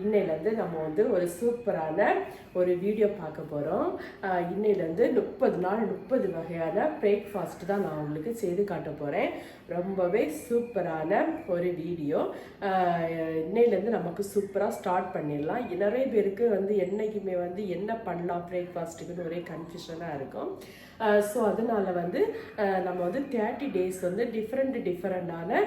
இன்னையிலேருந்து நம்ம வந்து ஒரு சூப்பரான ஒரு வீடியோ பார்க்க போகிறோம் இன்னையிலேருந்து முப்பது நாள் முப்பது வகையான பிரேக்ஃபாஸ்ட் தான் நான் உங்களுக்கு செய்து காட்ட போகிறேன் ரொம்பவே சூப்பரான ஒரு வீடியோ. இன்னையிலேருந்து நமக்கு சூப்பராக ஸ்டார்ட் பண்ணிடலாம். நிறைய பேருக்கு வந்து என்னைக்குமே வந்து என்ன பண்ணலாம் பிரேக்ஃபாஸ்ட்டுக்குன்னு ஒரே கன்ஃபியூஷனாக இருக்கும். ஸோ அதனால வந்து நம்ம வந்து தேர்ட்டி டேஸ் வந்து டிஃப்ரெண்ட் டிஃப்ரெண்டான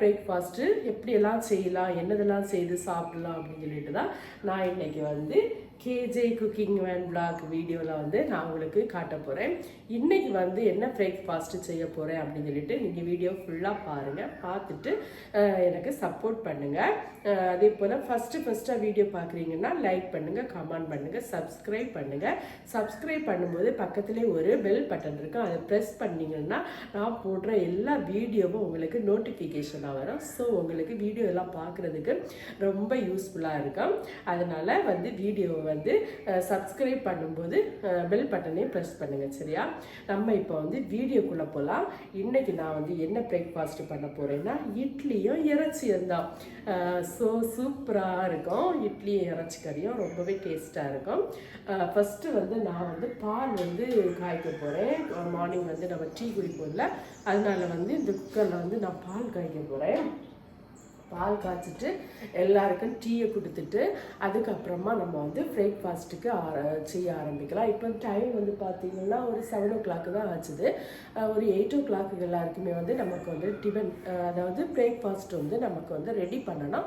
பிரேக்ஃபாஸ்ட்டு எப்படியெல்லாம் செய்யலாம் என்னதெல்லாம் செய்து சாப்பிடலாம் அப்படின்னு சொல்லிட்டு தான் நான் இன்னைக்கு வந்து கேஜே குக்கிங் வேன் பிளாக் வீடியோவில் வந்து நான் உங்களுக்கு காட்ட போகிறேன் இன்றைக்கி வந்து என்ன பிரேக்ஃபாஸ்ட்டு செய்ய போகிறேன் அப்படின்னு சொல்லிட்டு நீங்கள் வீடியோ ஃபுல்லாக பாருங்கள் பார்த்துட்டு எனக்கு சப்போர்ட் பண்ணுங்கள் அதே போல் ஃபஸ்ட்டு ஃபஸ்ட்டாக வீடியோ பார்க்குறீங்கன்னா லைக் பண்ணுங்கள் கமெண்ட் பண்ணுங்கள் சப்ஸ்கிரைப் பண்ணுங்கள் சப்ஸ்கிரைப் பண்ணும்போது பக்கத்துலேயே ஒரு பெல் பட்டன் இருக்கும். அதை ப்ரெஸ் பண்ணிங்கன்னா நான் போடுற எல்லா வீடியோவும் உங்களுக்கு நோட்டிஃபிகேஷனாக வரும். ஸோ உங்களுக்கு வீடியோ எல்லாம் பார்க்குறதுக்கு ரொம்ப யூஸ்ஃபுல்லாக இருக்கும். அதனால் வந்து வீடியோவை வந்து சப்ஸ்கிரைப் பண்ணும்போது பெல் பட்டனையும் ப்ரெஸ் பண்ணுங்கள் சரியா? நம்ம இப்போ வந்து வீடியோக்குள்ளே போகலாம் இன்றைக்கி நான் வந்து என்ன பிரேக்ஃபாஸ்ட் பண்ண போகிறேன்னா இட்லியும் இறைச்சியும் தான். ஸோ சூப்பராக இருக்கும். இட்லியும் இறைச்சி கறியும் ரொம்பவே டேஸ்ட்டாக இருக்கும். ஃபஸ்ட்டு வந்து நான் வந்து பால் வந்து காய்க்க போகிறேன் மார்னிங் வந்து நம்ம டீ குடிப்போம்ல அதனால வந்து இந்த குக்கரில் வந்து நான் பால் காய்க்க போகிறேன் பால் காய்ச்சிட்டு எல்லாருக்கும் டீயை கொடுத்துட்டு அதுக்கப்புறமா நம்ம வந்து பிரேக்ஃபாஸ்ட்டுக்கு செய்ய ஆரம்பிக்கலாம். இப்போ டைம் வந்து பார்த்திங்கன்னா ஒரு செவன் ஓ கிளாக்கு தான் ஆச்சுது. ஒரு எயிட் ஓ கிளாக்கு எல்லாருக்குமே வந்து நமக்கு வந்து டிஃபன் அதாவது பிரேக்ஃபாஸ்ட் வந்து நமக்கு வந்து ரெடி பண்ணணும்.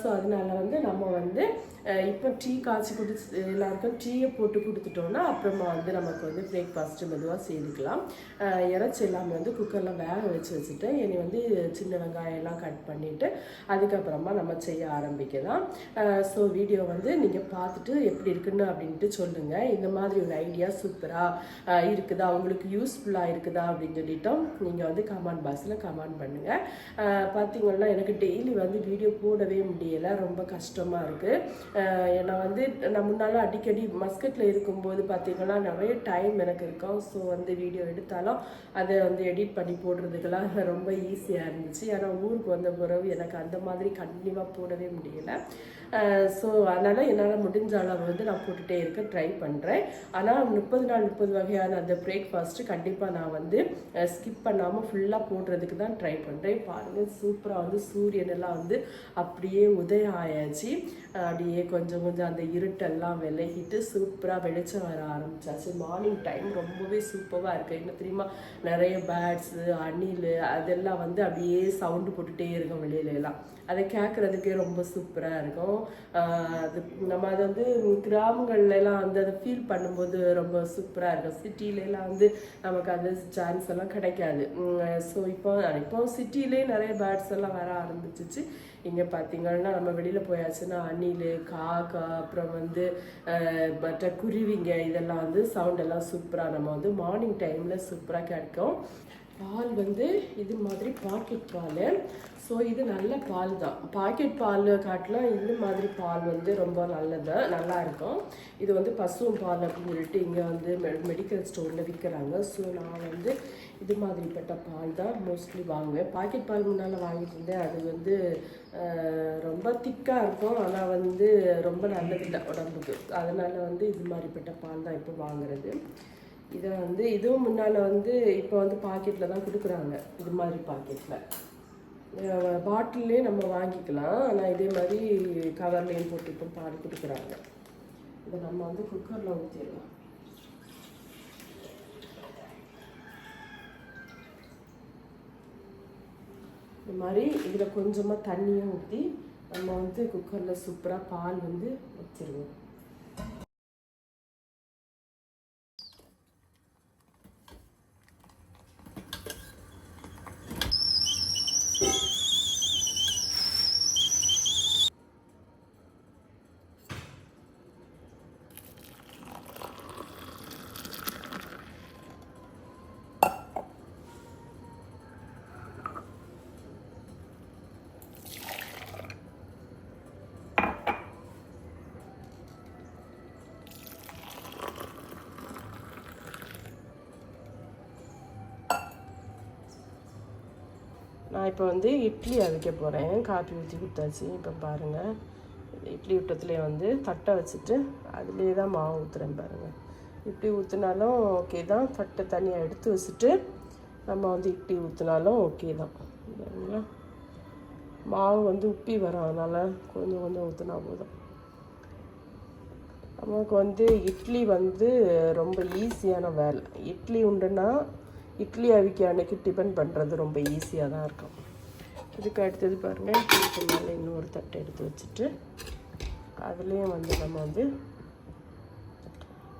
ஸோ அதனால வந்து நம்ம வந்து இப்போ டீ காய்ச்சி கொடுத்து எல்லாருக்கும் டீயை போட்டு கொடுத்துட்டோம்னா அப்புறமா வந்து நமக்கு வந்து பிரேக்ஃபாஸ்ட்டு மெதுவாக செய்துக்கலாம். இறைச்சி எல்லாமே வந்து குக்கரில் வேக வச்சு வச்சுட்டு இனி வந்து சின்ன வெங்காயம் எல்லாம் கட் பண்ணிவிட்டு அதுக்கப்புறமா நம்ம செய்ய ஆரம்பிக்கலாம். ஸோ வீடியோ வந்து நீங்கள் பார்த்துட்டு எப்படி இருக்குன்னு அப்படின்ட்டு சொல்லுங்கள் இந்த மாதிரி ஒரு ஐடியா சூப்பராக இருக்குதா? உங்களுக்கு யூஸ்ஃபுல்லாக இருக்குதா? அப்படின்னு சொல்லிட்டோம். நீங்கள் வந்து கமெண்ட் பாக்ஸில் கமெண்ட் பண்ணுங்கள் பார்த்தீங்கன்னா எனக்கு டெய்லி வந்து வீடியோ போடவே முடியலை. ரொம்ப கஷ்டமாக இருக்குது ஏன்னா வந்து நான் முன்னால் அடிக்கடி மஸ்கட்டில் இருக்கும்போது பார்த்தீங்கன்னா நிறைய டைம் எனக்கு இருக்கும். ஸோ வந்து வீடியோ எடுத்தாலும் அதை வந்து எடிட் பண்ணி போடுறதுக்கெல்லாம் ரொம்ப ஈஸியாக இருந்துச்சு. ஏன்னா ஊருக்கு வந்த பிறகு எனக்கு அந்த மாதிரி கண்டினியூவாக போடவே முடியலை. ஸோ அதனால் என்னால் முடிஞ்ச அளவு வந்து நான் போட்டுகிட்டே இருக்க ட்ரை பண்ணுறேன் ஆனால் முப்பது நாள் முப்பது வகையான அந்த பிரேக்ஃபாஸ்ட்டு கண்டிப்பாக நான் வந்து ஸ்கிப் பண்ணாமல் ஃபுல்லாக போடுறதுக்கு தான் ட்ரை பண்ணுறேன் பாருங்கள் சூப்பராக வந்து சூரியன் எல்லாம் வந்து அப்படியே உதயம் ஆயாச்சு. அப்படியே கொஞ்சம் கொஞ்சம் அந்த இருட்டெல்லாம் விலகிட்டு சூப்பராக வெளிச்சம் வர ஆரம்பிச்சாச்சு. மார்னிங் டைம் ரொம்பவே சூப்பராக இருக்குது என்ன தெரியுமா? நிறைய பேர்ட்ஸு அணில் அதெல்லாம் வந்து அப்படியே சவுண்டு போட்டுகிட்டே இருக்கும் வெளியில எல்லாம். அதை கேட்குறதுக்கே ரொம்ப சூப்பராக இருக்கும். இருக்கும். அது நம்ம அதை வந்து கிராமங்கள்லாம் வந்து அதை ஃபீல் பண்ணும்போது ரொம்ப சூப்பராக இருக்கும். சிட்டிலலாம் வந்து நமக்கு அந்த சான்ஸ் எல்லாம் கிடைக்காது. ஸோ இப்போ இப்போ சிட்டிலே நிறைய பேர்ட்ஸ் எல்லாம் வர ஆரம்பிச்சிச்சு. இங்கே பார்த்தீங்கன்னா நம்ம வெளியில் போயாச்சுன்னா அணில் காக்கா அப்புறம் வந்து மற்ற குருவிங்க இதெல்லாம் வந்து சவுண்ட் எல்லாம் சூப்பராக நம்ம வந்து மார்னிங் டைமில் சூப்பராக கிடைக்கும் பால் வந்து இது மாதிரி பாக்கெட் பால். ஸோ இது நல்ல பால் தான். பாக்கெட் பால் காட்டிலும் இந்த மாதிரி பால் வந்து ரொம்ப நல்லது. நல்லா இருக்கும். இது வந்து பசுவும் பால் அப்படின்னு சொல்லிட்டு இங்கே வந்து மெடிக்கல் ஸ்டோரில் விற்கிறாங்க ஸோ நான் வந்து இது மாதிரிப்பட்ட பால் தான் மோஸ்ட்லி வாங்குவேன். பாக்கெட் பால் முன்னால் வாங்கிட்டு இருந்தேன் அது வந்து ரொம்ப திக்காக இருக்கும். ஆனால் வந்து ரொம்ப நல்லதில்லை உடம்புக்கு. அதனால் வந்து இது மாதிரிப்பட்ட பால் தான் இப்போ வாங்குறது. இதை வந்து இதுவும் முன்னால் வந்து இப்போ வந்து பாக்கெட்டில் தான் கொடுக்குறாங்க. இது மாதிரி பாக்கெட்டில் பாட்டிலே நம்ம வாங்கிக்கலாம். ஆனால் இதே மாதிரி கவர்லேயும் போட்டு இப்போ பாடி கொடுக்குறாங்க? இதை நம்ம வந்து குக்கரில் ஊற்றிடலாம் இந்த மாதிரி இதில் கொஞ்சமாக தண்ணியும் ஊற்றி நம்ம வந்து குக்கரில் சூப்பராக பால் வந்து வச்சிருவோம் நான் இப்போ வந்து இட்லி அவிக்க போகிறேன் காப்பி ஊற்றி கொடுத்தாச்சு இப்போ பாருங்கள் இட்லி ஊட்டத்துலேயே வந்து தட்டை வச்சுட்டு அதுலேயே தான் மாவு ஊற்றுறேன் பாருங்கள் இட்லி ஊற்றினாலும் ஓகே தான். தட்டை தனியாக எடுத்து வச்சுட்டு நம்ம வந்து இட்லி ஊற்றினாலும் ஓகே தான். சரிங்களா? மாவு வந்து உப்பி வரும். அதனால் கொஞ்சம் கொஞ்சம் ஊற்றினா போதும். நமக்கு வந்து இட்லி வந்து ரொம்ப ஈஸியான வேலை. இட்லி உண்டுன்னா இட்லி அவிக்க அன்னைக்கு டிஃபன் பண்ணுறது ரொம்ப ஈஸியாக தான் இருக்கும். இதுக்கு அடுத்தது பாருங்கள் இதுக்கு மேலே இன்னொரு தட்டை எடுத்து வச்சுட்டு அதுலேயும் வந்து நம்ம வந்து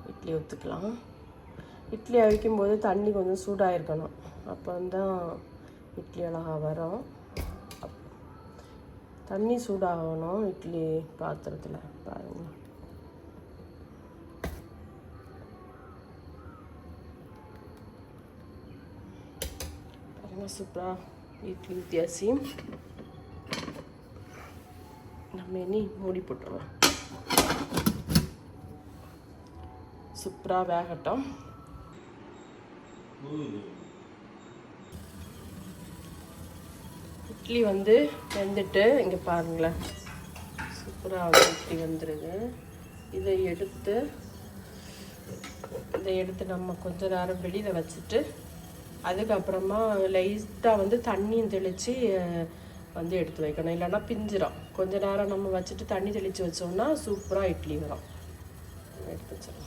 இட்லி ஊற்றுக்கலாம் இட்லி அவிக்கும் போது தண்ணி கொஞ்சம் சூடாக இருக்கணும் அப்போ தான் இட்லி அழகாக வரும். அப்- தண்ணி சூடாகணும் இட்லி பாத்திரத்தில் பாருங்கள் பாருங்கள் சூப்பராக இட்லி வித்தியாசி நம்ம இனி மூடி போட்டுருவோம் சூப்பராக வேகட்டும் இட்லி வந்து வெந்துட்டு இங்கே பாருங்களேன் சூப்பராக வந்து இட்லி வந்துடுது இதை எடுத்து இதை எடுத்து நம்ம கொஞ்ச நேரம் வெளியில் வச்சுட்டு அதுக்கப்புறமா லைட்டாக வந்து தண்ணியும் தெளித்து வந்து எடுத்து வைக்கணும். இல்லைன்னா பிஞ்சிரும். கொஞ்ச நேரம் நம்ம வச்சுட்டு தண்ணி தெளித்து வச்சோம்னா சூப்பராக இட்லி வரும். எடுத்து வச்சிடலாம்.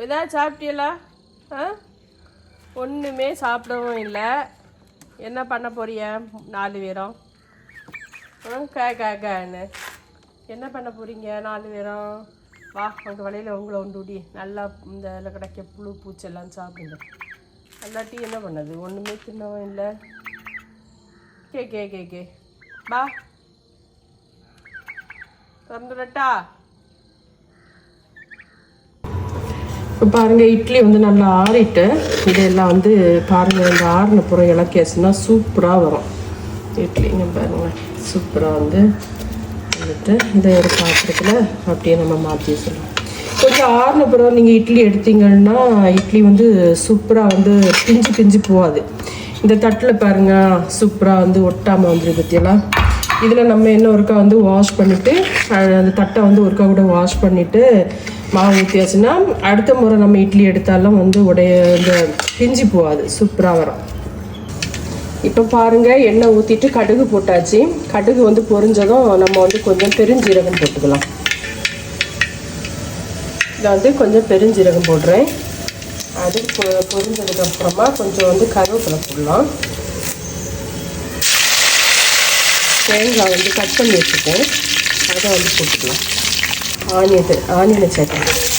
ஏதாவது சாப்பிட்டீங்களா ஆ? ஒன்றுமே சாப்பிடவும் இல்லை. என்ன பண்ண போறிய? நாலு பேரும். ஆ கே கே கேன்னு. என்ன பண்ண போறீங்க? நாலு பேரும். வா உங்கள் வலையில் உங்களை உண்டுடி. நல்லா இந்த இதில் கிடைக்க புழு பூச்செல்லாம் சாப்பிடுங்க. அல்லாட்டி என்ன பண்ணது? ஒன்றுமே தின்னவும் இல்லை. கே கே கே கே. வா. திறந்துடட்டா இப்போ பாருங்க இட்லி வந்து நல்லா ஆறிட்டு இதெல்லாம் வந்து பாருங்க இந்த ஆறின புறம் இலக்கியாச்சுன்னா சூப்பராக வரும். இட்லிங்க பாருங்க சூப்பராக வந்து வந்துட்டு இந்த ஒரு பாத்திரத்தில் அப்படியே நம்ம மாற்றி வச்சிடலாம். கொஞ்சம் ஆறின பிறகு நீங்கள் இட்லி எடுத்தீங்கன்னா இட்லி வந்து சூப்பராக வந்து பிஞ்சு பிஞ்சு போகாது. இந்த தட்டில் பாருங்க சூப்பராக வந்து ஒட்டாமல் வந்துருக்கு பற்றியெல்லாம் இதில் நம்ம என்ன ஒருக்கா வந்து வாஷ் பண்ணிவிட்டு அந்த தட்டை வந்து ஒருக்கா கூட வாஷ் பண்ணிவிட்டு மாவு ஊற்றியாச்சுன்னா அடுத்த முறை நம்ம இட்லி எடுத்தாலும் வந்து உடைய இந்த பிஞ்சு போகாது சூப்பராக வரும். இப்போ பாருங்க எண்ணெய் ஊற்றிட்டு கடுகு போட்டாச்சு. கடுகு வந்து பொரிஞ்சதும் நம்ம வந்து கொஞ்சம் பெருஞ்சீரகம் போட்டுக்கலாம். இதை வந்து கொஞ்சம் பெருஞ்சீரகம் போடுறேன். அது பொ- கொஞ்சம் வந்து கருவேப்பிலை போடலாம். தேங்காய் வந்து கட் பண்ணி வச்சுருக்கேன் அதை வந்து போட்டுக்கலாம். ஆனியத்தை ஆனியனை சேர்க்கலாம்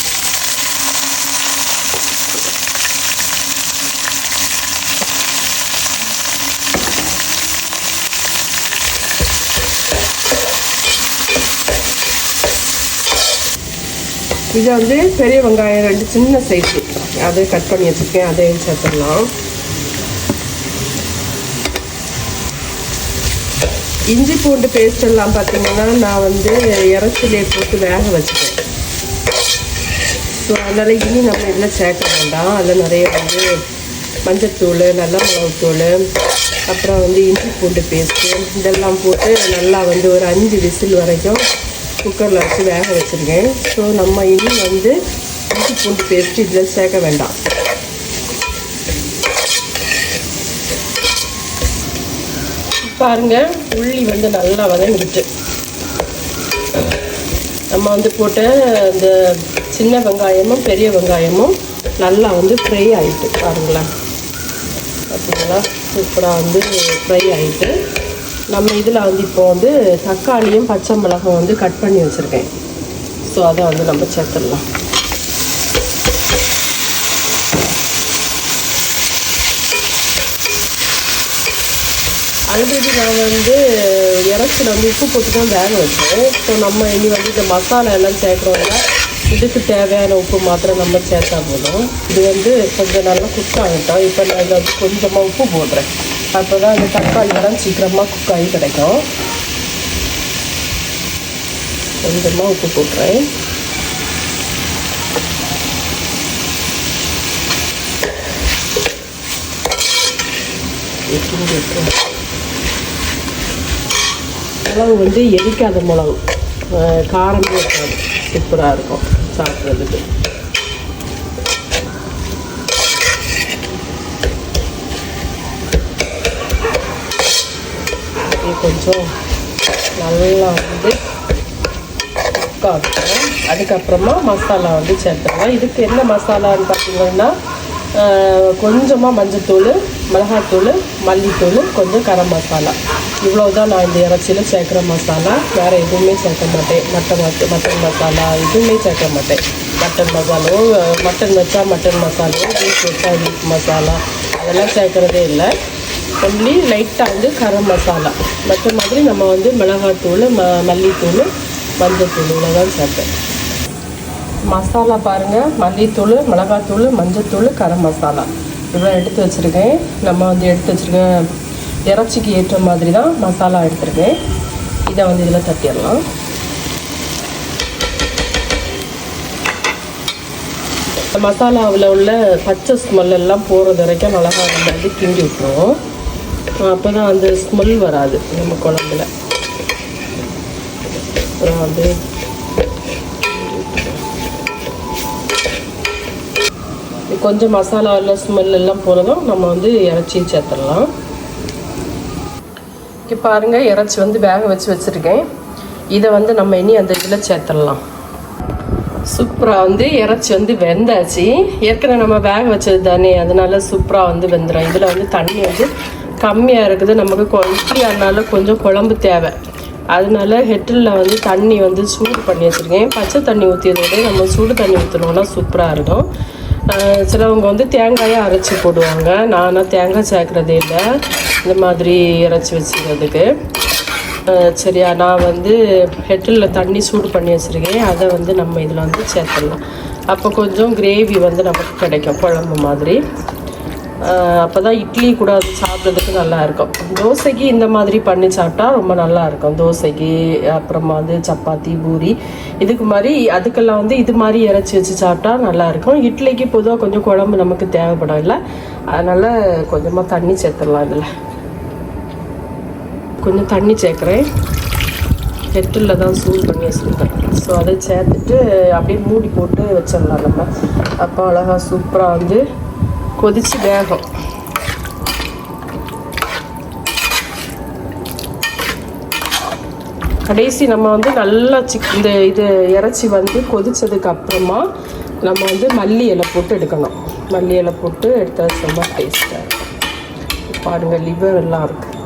இது வந்து பெரிய வெங்காயம் ரெண்டு சின்ன சைஸு அதை கட் பண்ணி வச்சுருக்கேன். அதையும் சேர்த்துடலாம். இஞ்சி பூண்டு பேஸ்ட் எல்லாம் பார்த்தீங்கன்னா நான் வந்து இறச்சிலே போட்டு வேக வச்சுட்டேன். ஸோ அதனால் இனி நம்ம இதில் சேர்க்க வேண்டாம். அதில் நிறைய வந்து மஞ்சத்தூள் நல்ல மிளகுத்தூள் அப்புறம் வந்து இஞ்சி பூண்டு பேஸ்ட்டு இதெல்லாம் போட்டு நல்லா வந்து ஒரு அஞ்சு விசில் வரைக்கும் குக்கரில் வச்சு வேக வச்சுருக்கேன். ஸோ நம்ம இனி வந்து இஞ்சி பூண்டு பேஸ்ட்டு இதில் சேர்க்க வேண்டாம். பாருங்க உள்ளி வந்து நல்லா வதங்கிடுச்சு. நம்ம வந்து போட்ட அந்த சின்ன வெங்காயமும் பெரிய வெங்காயமும் நல்லா வந்து ஃப்ரை ஆகிட்டு பாருங்களேன். பார்த்தீங்களா சூப்பராக வந்து ஃப்ரை ஆகிட்டு நம்ம இதில் வந்து இப்போ வந்து தக்காளியும் பச்சை மிளகும் வந்து கட் பண்ணி வச்சுருக்கேன். ஸோ அதை வந்து நம்ம சேர்த்துடலாம். ஆல்ரெடி நான் வந்து இறச்சில் வந்து உப்பு போட்டு தான் வேக வச்சேன். ஸோ நம்ம இனி வந்து இந்த மசாலா எல்லாம் சேர்க்குறோம்ல இதுக்கு தேவையான உப்பு மாத்திரம் நம்ம சேர்த்தா போதும். இது வந்து கொஞ்சம் நல்லா குக் ஆகிட்டோம். இப்போ நான் இதை வந்து கொஞ்சமாக உப்பு போடுறேன். அப்போ தான் அந்த தக்காளி எல்லாம் சீக்கிரமாக குக் ஆகி கிடைக்கும். கொஞ்சமாக உப்பு போட்டுறேன். மிளகு வந்து எரிக்காத மிளகு. காரமே இருக்காது. சூப்பராக இருக்கும். சாப்பிட்றதுக்கு. கொஞ்சம் நல்லா வந்து காட்டணும். அதுக்கப்புறமா மசாலா வந்து சேர்த்துக்கலாம் இதுக்கு என்ன மசாலான்னு பார்த்தீங்கன்னா கொஞ்சமாக மஞ்சத்தூள் மிளகாத்தூள் மல்லித்தூள் கொஞ்சம் கரம் மசாலா. இவ்வளோ தான் நான் இந்த இறைச்சியில் சேர்க்குற மசாலா. வேறு எதுவுமே சேர்க்க மாட்டேன். மட்டன் மட்டன் மசாலா எதுவுமே சேர்க்க மாட்டேன். மட்டன் மசாலாவோ மட்டன் வச்சா மட்டன் மசாலாவோ பீஃப் வச்சா பீஃப் மசாலா. அதெல்லாம் சேர்க்குறதே இல்லை. ஒன்லி லைட்டாக வந்து கரம் மசாலா. மற்ற மாதிரி நம்ம வந்து மிளகாத்தூள் ம மல்லித்தூள் மஞ்சத்தூள். இவ்வளோதான் சேர்ப்பேன் மசாலா பாருங்கள் மல்லித்தூள் மிளகாத்தூள் மஞ்சத்தூள் கரம் மசாலா. இவ்வளோ எடுத்து வச்சுருக்கேன். நம்ம வந்து எடுத்து வச்சுருக்கேன் இறைச்சிக்கு ஏற்ற மாதிரி தான் மசாலா எடுத்துருக்கேன். இதை வந்து இதில் தட்டிடலாம். மசாலாவில் உள்ள பச்சை ஸ்மெல் எல்லாம் போகிறது வரைக்கும் மிளகா வந்து கிண்டி விட்டுருவோம். அப்போ தான் அந்த ஸ்மெல் வராது நம்ம குழம்புல. அப்புறம் வந்து கொஞ்சம் மசாலாவில் ஸ்மெல் எல்லாம் போனதும் நம்ம வந்து இறைச்சி சேர்த்துடலாம். இப்போ பாருங்கள் இறைச்சி வந்து வேக வச்சு வச்சுருக்கேன். இதை வந்து நம்ம இனி அந்த இதில் சேர்த்துடலாம். சூப்பராக வந்து இறைச்சி வந்து வெந்தாச்சு. ஏற்கனவே நம்ம வேக வச்சது தானே அதனால சூப்பராக வந்து வெந்துடும் இதில் வந்து தண்ணி வந்து கம்மியாக இருக்குது. நமக்கு குவாலிட்டி அதனால் கொஞ்சம் குழம்பு தேவை. அதனால ஹெட்டிலில் வந்து தண்ணி வந்து சூடு பண்ணி வச்சுருக்கேன். பச்சை தண்ணி ஊற்றியதோட நம்ம சூடு தண்ணி ஊற்றுனோம்னா சூப்பராக இருக்கும். சிலவங்க வந்து தேங்காயை அரைச்சி போடுவாங்க. நானாக தேங்காய் சேர்க்குறதே இல்லை. இந்த மாதிரி இறைச்சி வச்சுக்கிறதுக்கு. சரியா நான் வந்து ஹெட்டிலில் தண்ணி சூடு பண்ணி வச்சுருக்கேன். அதை வந்து நம்ம இதில் வந்து சேர்த்துடலாம். அப்போ கொஞ்சம் கிரேவி வந்து நமக்கு கிடைக்கும். குழம்பு மாதிரி. அப்போ தான் இட்லி கூட அது சாப்பிட்றதுக்கு நல்லாயிருக்கும் தோசைக்கு இந்த மாதிரி பண்ணி சாப்பிட்டா ரொம்ப நல்லாயிருக்கும் தோசைக்கு அப்புறமா வந்து சப்பாத்தி பூரி இதுக்கு மாதிரி அதுக்கெல்லாம் வந்து இது மாதிரி இறைச்சி வச்சு சாப்பிட்டா நல்லாயிருக்கும் இட்லிக்கு பொதுவாக கொஞ்சம் குழம்பு நமக்கு தேவைப்படும் இல்லை. அதனால் கொஞ்சமாக தண்ணி சேர்த்துடலாம் இதில். கொஞ்சம் தண்ணி சேர்க்குறேன். கெட்டில் தான் சூடு பண்ணி வச்சுருக்கேன். ஸோ அதை சேர்த்துட்டு அப்படியே மூடி போட்டு வச்சிடலாம் நம்ம. அப்போ அழகா சூப்பராக வந்து கொதிச்சு வேகும் கடைசி நம்ம வந்து நல்லா சிக் இந்த இது இறைச்சி வந்து கொதிச்சதுக்கு அப்புறமா நம்ம வந்து மல்லி இலை போட்டு எடுக்கணும். மல்லி இலை போட்டு எடுத்தால் ரொம்ப டேஸ்ட்டாக இருக்கும். பாருங்கள் லிவர் எல்லாம் இருக்குது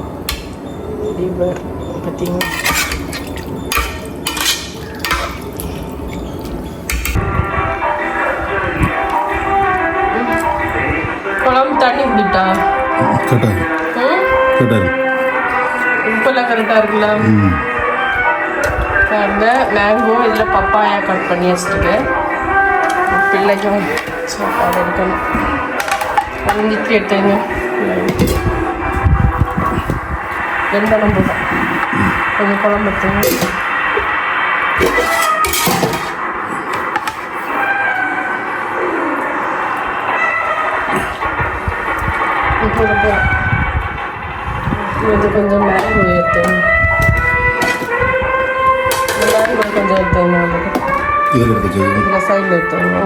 லிவர் பார்த்தீங்கன்னா கரெக்டாக கரெக்டாக உப்பெல்லாம் கரெக்டாக இருக்குல்ல? பாருங்க மேங்கோ இதில் பப்பாயா கட் பண்ணி வச்சுருக்கேன். பிள்ளைக்கும் சாப்பாடு எடுக்கணும் இட்லி எடுத்துங்க வெந்தனம் போதும் கொஞ்சம் குழம்பு எடுத்துங்க போதும் போதும் கொஞ்சம் கொஞ்சம் மேங்கோ எடுத்துங்க எல்லாரும் கொஞ்சம் எடுத்துங்க உங்களுக்கு இதில் எடுத்து வச்சு இதில் சைடில் எடுத்துங்க